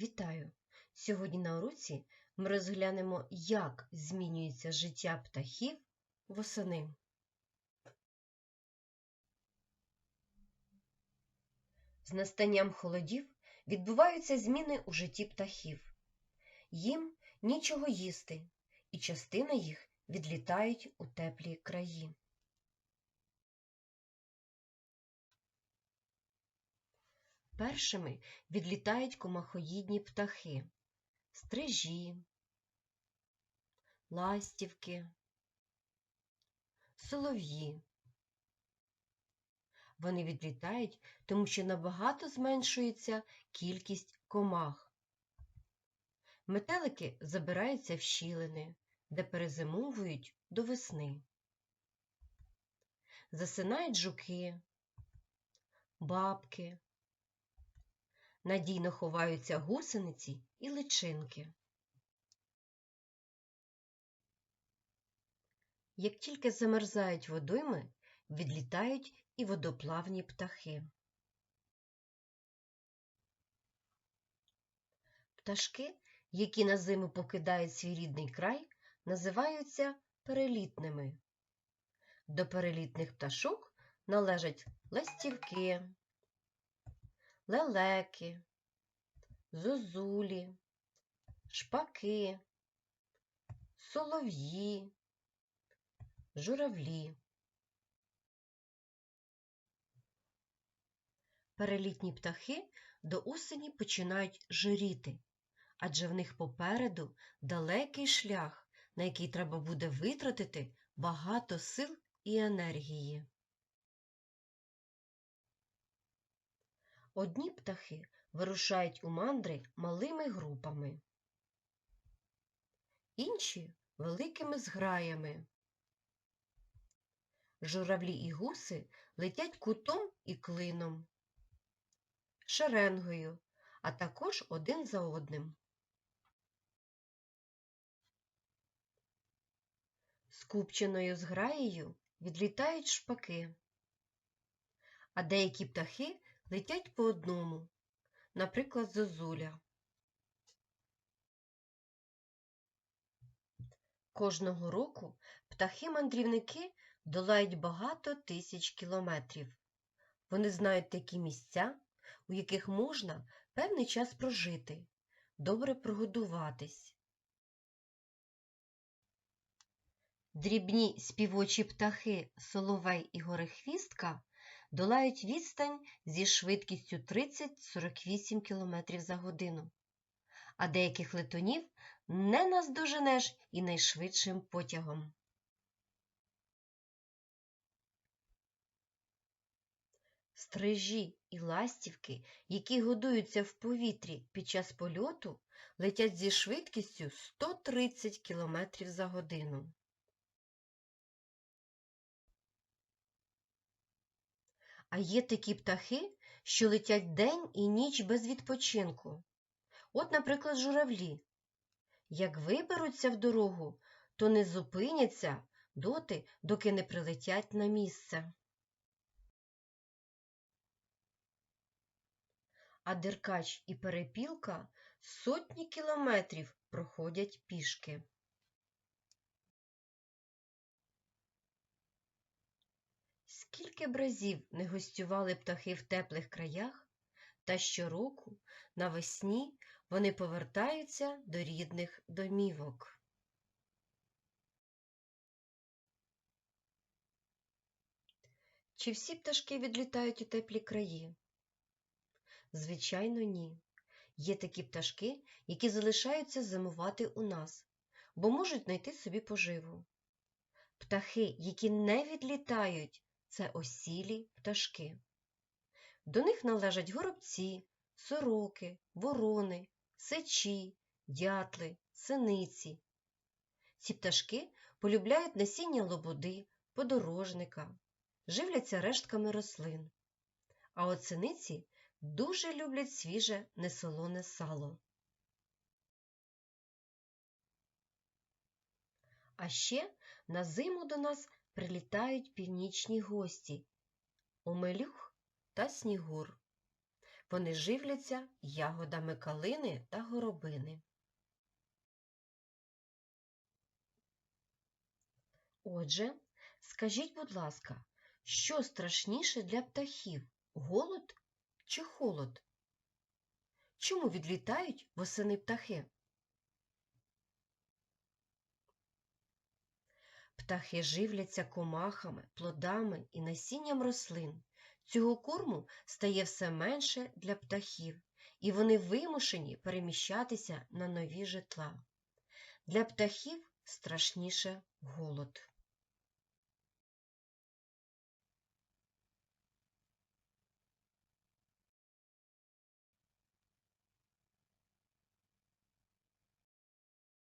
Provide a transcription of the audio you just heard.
Вітаю! Сьогодні на уроці ми розглянемо, як змінюється життя птахів восени. З настанням холодів відбуваються зміни у житті птахів. Їм нічого їсти, і частина їх відлітають у теплі краї. Першими відлітають комахоїдні птахи, стрижі, ластівки, солов'ї. Вони відлітають, тому що набагато зменшується кількість комах. Метелики забираються в щілини, де перезимовують до весни. Засинають жуки, бабки, надійно ховаються гусениці і личинки. Як тільки замерзають водойми, відлітають і водоплавні птахи. Пташки, які на зиму покидають свій рідний край, називаються перелітними. До перелітних пташок належать ластівки, лелеки, зозулі, шпаки, солов'ї, журавлі. Перелітні птахи до осені починають жиріти, адже в них попереду далекий шлях, на який треба буде витратити багато сил і енергії. Одні птахи вирушають у мандри малими групами, інші великими зграями. Журавлі і гуси летять кутом і клином, шеренгою, а також один за одним. Скупченою зграєю відлітають шпаки, а деякі птахи летять по одному, наприклад, зозуля. Кожного року птахи-мандрівники долають багато тисяч кілометрів. Вони знають такі місця, у яких можна певний час прожити, добре прогодуватись. Дрібні співочі птахи соловей і горехвістка долають відстань зі швидкістю 30-48 км за годину, а деяких летунів не наздоженеш і найшвидшим потягом. Стрижі і ластівки, які годуються в повітрі під час польоту, летять зі швидкістю 130 км за годину. А є такі птахи, що летять день і ніч без відпочинку. От, наприклад, журавлі. Як виберуться в дорогу, то не зупиняться доти, доки не прилетять на місце. А деркач і перепілка сотні кілометрів проходять пішки. Скільки б разів не гостювали птахи в теплих краях, та щороку навесні вони повертаються до рідних домівок. Чи всі пташки відлітають у теплі краї? Звичайно, ні. Є такі пташки, які залишаються зимувати у нас, бо можуть знайти собі поживу. Птахи, які не відлітають, це осілі пташки. До них належать горобці, сороки, ворони, сичі, дятли, синиці. Ці пташки полюбляють насіння лободи, подорожника, живляться рештками рослин. А от синиці дуже люблять свіже несолоне сало. А ще на зиму до нас прилітають північні гості Омелюх та Снігур. Вони живляться ягодами калини та горобини. Отже, скажіть, будь ласка, що страшніше для птахів голод чи холод? Чому відлітають восени птахи? Птахи живляться комахами, плодами і насінням рослин. Цього корму стає все менше для птахів, і вони вимушені переміщатися на нові житла. Для птахів страшніше голод.